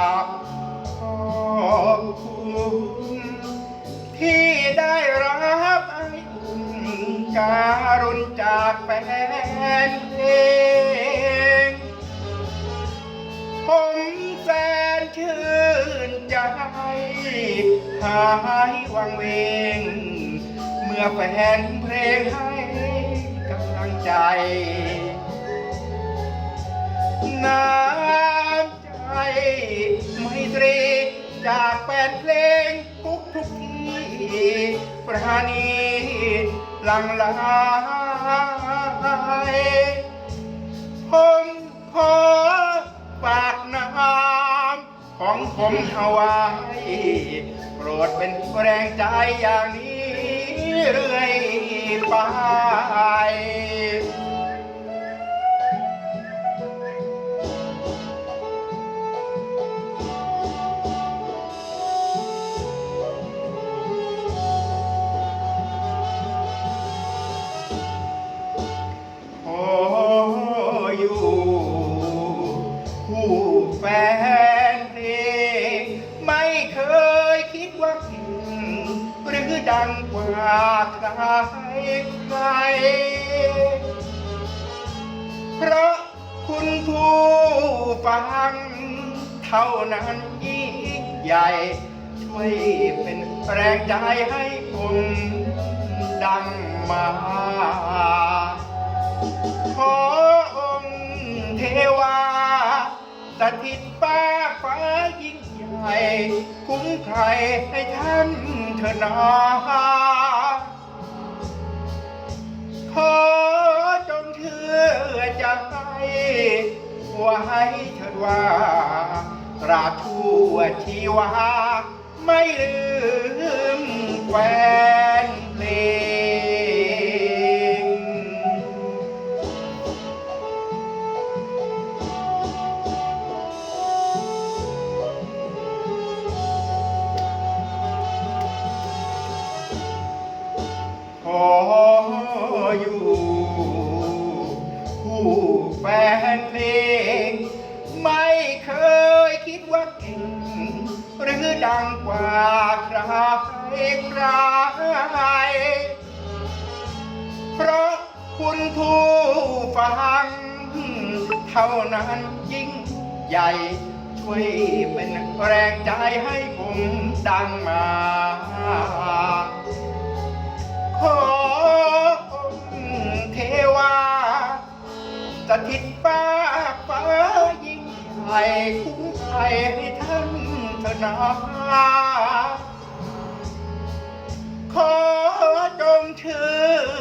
ขอบคุณที่ได้รับไออุ่นการุณจากแฟนเพลงผมแสนชื่นใจหายวังเวง เมื่อแฟนเพลงให้กำลังใจ ไมตรี จากแฟนเพลงทุกทุกที่ประณีหลังไหลผมขอฝากน้ำของผมเอาไว้โปรดเป็นแรงใจอย่างนี้เรื่อยไป คู่แฟนเพลงไม่เคยคิดว่าเก่งหรือดังกว่าใครใคร เพราะคุณผู้ฟัง เท่านั้นยิ่งใหญ่ ช่วยเป็นแรงใจให้ผมดังมา สถิตฟ้าฟ้ายิ่งใหญ่คุ้มใครให้ท่านเถอะนาขอจงเชื่อใจไว้เถิดว่าตราบชั่วชีวาไม่ลืมแฟน แฟนเพลงไม่เคยคิดว่าเก่งหรือดังกว่าใครใครเพราะคุณผู้ฟัง เท่านั้นยิ่งใหญ่ช่วยเป็นแรงใจให้ผมดังมา ให้ท่านเถนาขอจงเชื่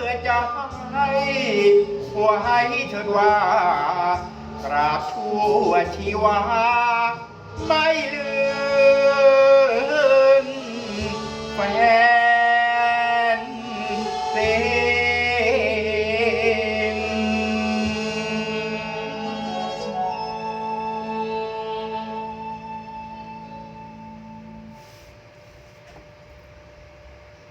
อใจไว้เถิดว่ากราบทั่วชีวา ไม่ลืมแฟน